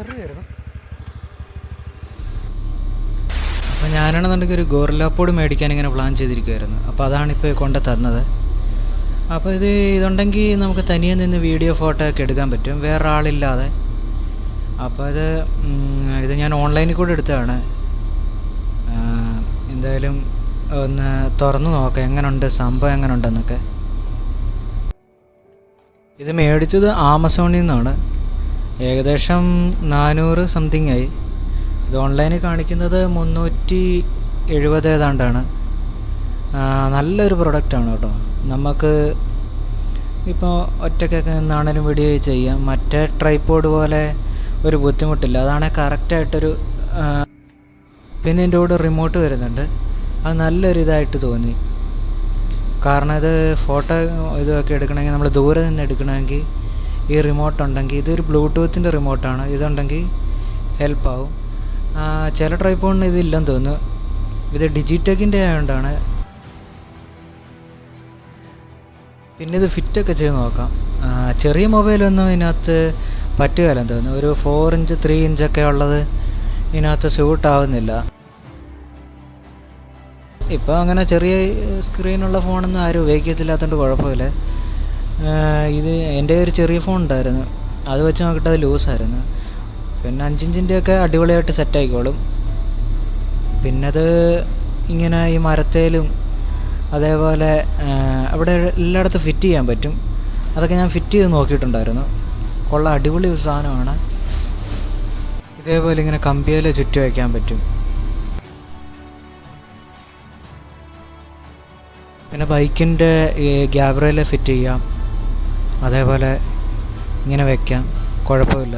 എത്ര അപ്പോൾ ഞാനാണെന്നുണ്ടെങ്കിൽ ഒരു ഗോറില്ലാപ്പോട് മേടിക്കാൻ ഇങ്ങനെ പ്ലാൻ ചെയ്തിരിക്കുമായിരുന്നു അപ്പോൾ അതാണ് ഇപ്പോൾ കൊണ്ട് തന്നത്. അപ്പോൾ ഇത് ഇതുണ്ടെങ്കിൽ നമുക്ക് തനിയെ നിന്ന് വീഡിയോ ഫോട്ടോ ഒക്കെ എടുക്കാൻ പറ്റും. വേറെ ആളില്ലാതെ അപ്പോൾ ഇത് ഇത് ഞാൻ ഓൺലൈനിൽ കൂടെ എടുത്തതാണ്. എന്തായാലും ഒന്ന് തുറന്നു നോക്കാം. എങ്ങനെയുണ്ട് സംഭവം എങ്ങനെയുണ്ടെന്നൊക്കെ ഇത് മേടിച്ചത് ആമസോണിൽ നിന്നാണ്. ഏകദേശം നാനൂറ് സംതിങ് ആയി. ഇത് ഓൺലൈനിൽ കാണിക്കുന്നത് മുന്നൂറ്റി എഴുപത് ഏതാണ്ടാണ്. നല്ലൊരു പ്രൊഡക്റ്റാണ് കേട്ടോ. നമുക്ക് ഇപ്പോൾ ഒറ്റയ്ക്കൊക്കെ നിന്നാണേലും വീഡിയോ ചെയ്യാം. മറ്റേ ട്രൈപ്പോഡ് പോലെ ഒരു ബുദ്ധിമുട്ടില്ല. അതാണ് കറക്റ്റായിട്ടൊരു പിന്നെ എന്റെ കൂടെ റിമോട്ട് വരുന്നുണ്ട്. അത് നല്ലൊരു ഇതായിട്ട് തോന്നി. കാരണം ഇത് ഫോട്ടോ ഇതൊക്കെ എടുക്കണമെങ്കിൽ നമ്മൾ ദൂരെ നിന്ന് എടുക്കണമെങ്കിൽ ഈ റിമോട്ട് ഉണ്ടെങ്കിൽ ഇതൊരു ബ്ലൂടൂത്തിന്റെ റിമോട്ടാണ് ഇതുണ്ടെങ്കിൽ ഹെൽപ്പാവും ചില ട്രൈപ്പോണിന് ഇതില്ലെന്ന് തോന്നുന്നു. ഇത് ഡിജിടെക്കിന്റെ ആയതുകൊണ്ടാണ് പിന്നെ ഇത് ഫിറ്റൊക്കെ ചെയ്ത് നോക്കാം. ചെറിയ മൊബൈലൊന്നും ഇതിനകത്ത് പറ്റുകയില്ലെന്ന് തോന്നുന്നു. ഒരു ഫോർ ഇഞ്ച് ത്രീ ഇഞ്ചൊക്കെ ഉള്ളത് ഇതിനകത്ത് സ്യൂട്ട് ആവുന്നില്ല. ഇപ്പോൾ അങ്ങനെ ചെറിയ സ്ക്രീനുള്ള ഫോണൊന്നും ആരും ഉപയോഗിക്കത്തില്ലാത്തതുകൊണ്ട് കുഴപ്പമില്ല. ഇത് എന്റെ ഒരു ചെറിയ ഫോൺ ഉണ്ടായിരുന്നു. അത് വെച്ച് നോക്കിയിട്ട് അത് ലൂസായിരുന്നു പിന്നെ അഞ്ചിഞ്ചിന്റെയൊക്കെ അടിപൊളിയായിട്ട് സെറ്റ് ആയിക്കോളും. പിന്നെ അത് ഇങ്ങനെ ഈ മരത്തേലും അതേപോലെ അവിടെ എല്ലായിടത്തും ഫിറ്റ് ചെയ്യാൻ പറ്റും. അതൊക്കെ ഞാൻ ഫിറ്റ് ചെയ്ത് നോക്കിയിട്ടുണ്ടായിരുന്നു. കൊള്ള അടിപൊളി സാധനമാണ്. ഇതേപോലെ ഇങ്ങനെ കമ്പിയിൽ ചുറ്റി വയ്ക്കാൻ പറ്റും. പിന്നെ ബൈക്കിന്റെ ഈ ഗ്യാബ്രയിൽ ഫിറ്റ് ചെയ്യാം. അതേപോലെ ഇങ്ങനെ വയ്ക്കാം കുഴപ്പമില്ല.